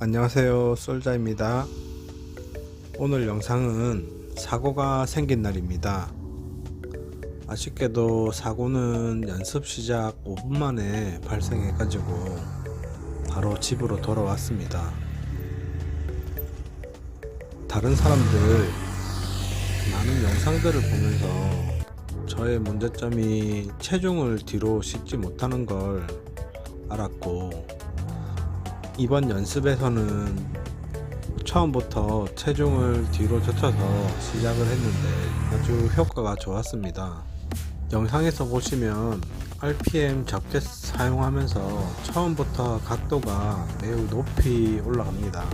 안녕하세요. 솔자입니다. 오늘 영상은 사고가 생긴 날입니다. 아쉽게도 사고는 연습 시작 5분 만에 발생해 가지고 바로 집으로 돌아왔습니다. 다른 사람들 많은 영상들을 보면서 저의 문제점이 체중을 뒤로 싣지 못하는 걸 알았고 이번 연습에서는 처음부터 체중을 뒤로 젖혀서 시작을 했는데 아주 효과가 좋았습니다. 영상에서 보시면 RPM 적게 사용하면서 처음부터 각도가 매우 높이 올라갑니다.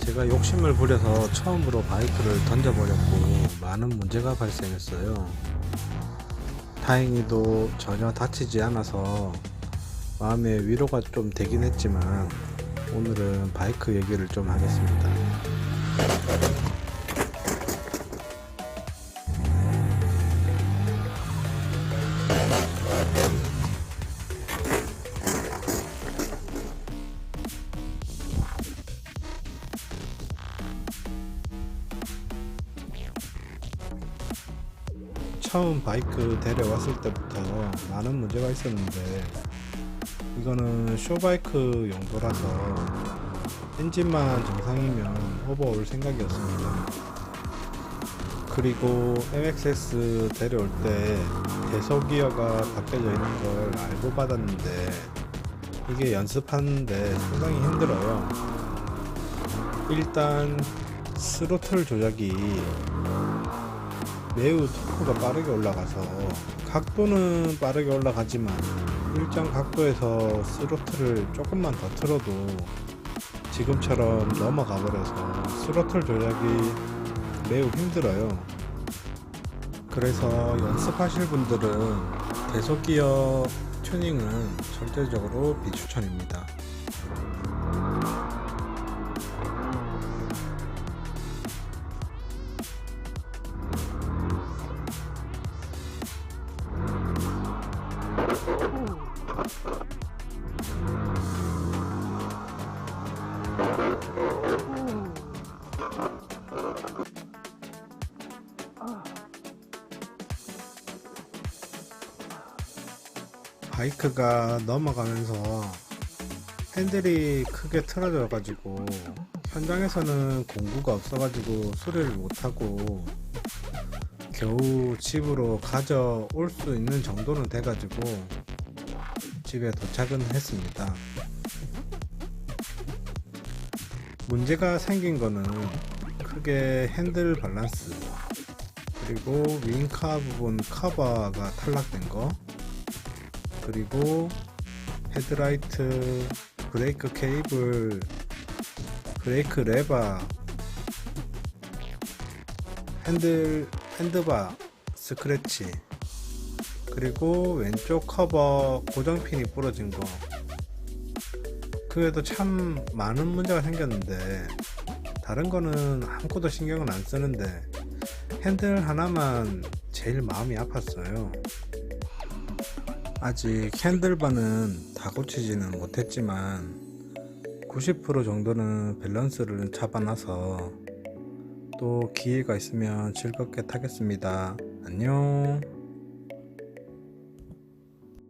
제가 욕심을 부려서 처음으로 바이크를 던져버렸고 많은 문제가 발생했어요. 다행히도 전혀 다치지 않아서 마음의 위로가 좀 되긴 했지만 오늘은 바이크 얘기를 좀 하겠습니다. 처음 바이크 데려왔을 때부터 많은 문제가 있었는데 이거는 쇼바이크 용도라서 엔진만 정상이면 오버올 생각이었습니다. 그리고 MXS 데려올 때 대소기어가 바뀌어져 있는 걸 알고 받았는데 이게 연습하는데 상당히 힘들어요. 일단 스로틀 조작이 매우 토크가 빠르게 올라가서 각도는 빠르게 올라가지만 일정 각도에서 스로틀을 조금만 더 틀어도 지금처럼 넘어가 버려서 스로틀 조작이 매우 힘들어요. 그래서 연습하실 분들은 대소기어 튜닝은 절대적으로 비추천입니다. 바이크가 넘어가면서 핸들이 크게 틀어져 가지고 현장에서는 공구가 없어 가지고 수리를 못 하고 겨우 집으로 가져올 수 있는 정도는 돼 가지고 집에 도착은 했습니다. 문제가 생긴 거는 크게 핸들 밸런스 그리고 윙카 부분 커버가 탈락된 거 그리고 헤드라이트 브레이크 케이블 브레이크 레바 핸들 핸드바 스크래치 그리고 왼쪽 커버 고정핀이 부러진 거 그외에도 참 많은 문제가 생겼는데 다른 거는 아무것도 신경을 안 쓰는데 핸들 하나만 제일 마음이 아팠어요. 아직 핸들바는 다 고치지는 못했지만 90% 정도는 밸런스를 잡아놔서 또 기회가 있으면 즐겁게 타겠습니다. 안녕.